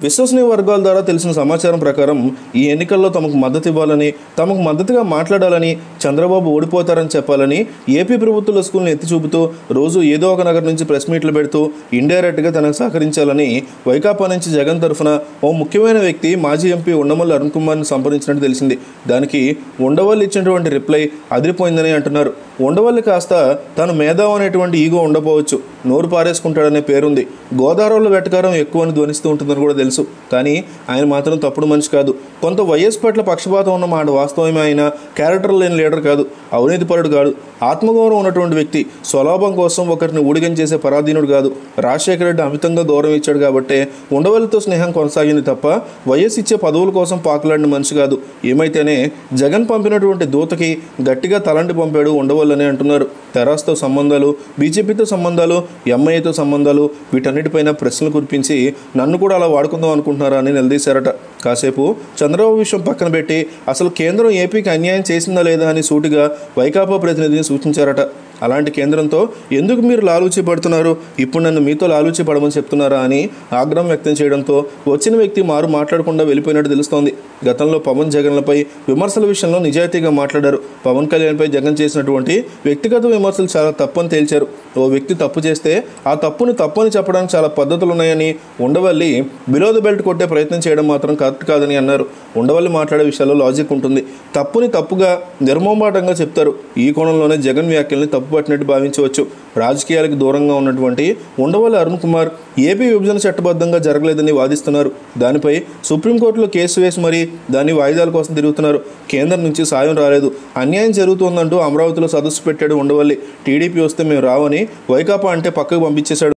విశ్వసనీయ వర్గాల ద్వారా తెలిసిన సమాచారం ప్రకారం ఈ ఎన్నికల్లో తమకు మద్దతు ఇవ్వాలని తమకు మద్దతుగా మాట్లాడాలని చంద్రబాబు ఓడిపోతారని చెప్పాలని ఏపీ ప్రభుత్వ స్కూల్ని ఎత్తి చూపుతూ రోజు ఏదో ఒక నగరం నుంచి ప్రెస్ మీట్లు పెడుతూ ఇండైరెక్ట్గా తనకు సహకరించాలని వైకాపా నుంచి జగన్ తరఫున ఓ ముఖ్యమైన వ్యక్తి మాజీ ఎంపీ ఉండమల్లి అరుణ్ కుమార్ని సంప్రదించినట్టు తెలిసింది. దానికి ఉండవల్లి ఇచ్చినటువంటి రిప్లై అదిరిపోయిందని అంటున్నారు. ఉండవల్లి కాస్త తను మేధావు అనేటువంటి ఈగో ఉండపోవచ్చు. నోరు పారేసుకుంటాడనే పేరుంది. గోదావరిలో వెటకారం ఎక్కువ అని ధ్వనిస్తూ ఉంటుందని కూడా తెలుసు. కానీ ఆయన మాత్రం తప్పుడు మనిషి కాదు. కొంత వైఎస్ పట్ల పక్షపాతం ఉన్న మాట వాస్తవమే ఆయన క్యారెక్టర్ లేని లీడర్ కాదు. అవినీతిపరుడు కాదు ఆత్మగౌరవం ఉన్నటువంటి వ్యక్తి స్వలాభం కోసం ఒకరిని ఊడిగం చేసే పరాధీనుడు కాదు. రాజశేఖర రెడ్డి అమితంగా గౌరవం ఇచ్చాడు కాబట్టే ఉండవల్లితో స్నేహం కొనసాగింది తప్ప వైఎస్ ఇచ్చే పదవుల కోసం పాకులాడిన మనిషి కాదు. ఏమైతేనే జగన్ పంపినటువంటి దూతకి గట్టిగా తలంటి పంపాడు ఉండవల్లని అంటున్నారు. తెరాస్తో సంబంధాలు బీజేపీతో సంబంధాలు ఎంఐఏతో సంబంధాలు వీటన్నిటిపైన ప్రశ్నలు కురిపించి నన్ను కూడా అలా వాడుకుందాం అనుకుంటున్నారా అని నిలదీశారట. కాసేపు చంద్రబాబు విషయం పక్కన పెట్టి అసలు కేంద్రం ఏపీకి అన్యాయం చేసిందా లేదా అని సూటిగా వైకాపా ప్రతినిధిని సూచించారట. అలాంటి కేంద్రంతో ఎందుకు మీరు లాలూచి పడుతున్నారు ఇప్పుడు నన్ను మీతో లాలూచి పడమని చెప్తున్నారా అని ఆగ్రహం వ్యక్తం చేయడంతో వచ్చిన వ్యక్తి మారు మాట్లాడకుండా వెళ్ళిపోయినట్టు తెలుస్తోంది. గతంలో పవన్ జగన్లపై విమర్శల విషయంలో నిజాయితీగా మాట్లాడారు. పవన్ కళ్యాణ్పై జగన్ చేసినటువంటి వ్యక్తిగత విమర్శలు చాలా తప్పని తేల్చారు. ఓ వ్యక్తి తప్పు చేస్తే ఆ తప్పును తప్పని చెప్పడానికి చాలా పద్ధతులు ఉన్నాయని ఉండవల్లి బిలో ద బెల్ట్ కొట్టే ప్రయత్నం చేయడం మాత్రం కరెక్ట్ కాదని అన్నారు. ఉండవల్లి మాట్లాడే విషయాల్లో లాజిక్ ఉంటుంది. తప్పుని తప్పుగా నిర్మోమాటంగా చెప్తారు. ఈ కోణంలోనే జగన్ వ్యాఖ్యల్ని తప్పు పట్టినట్టు భావించవచ్చు. రాజకీయాలకు దూరంగా ఉన్నటువంటి ఉండవల్లి అరుణ్ కుమార్ ఏపీ విభజన చట్టబద్ధంగా జరగలేదని వాదిస్తున్నారు. దానిపై సుప్రీంకోర్టులో కేసు వేసి మరీ దాన్ని వాయిదాల కోసం తిరుగుతున్నారు. కేంద్రం నుంచి సాయం రాలేదు. అన్యాయం జరుగుతోందంటూ అమరావతిలో సదస్సు పెట్టాడు ఉండవల్లి. టీడీపీ వస్తే మేము రావని వైకాపా అంటే పక్కకు పంపించేశాడు.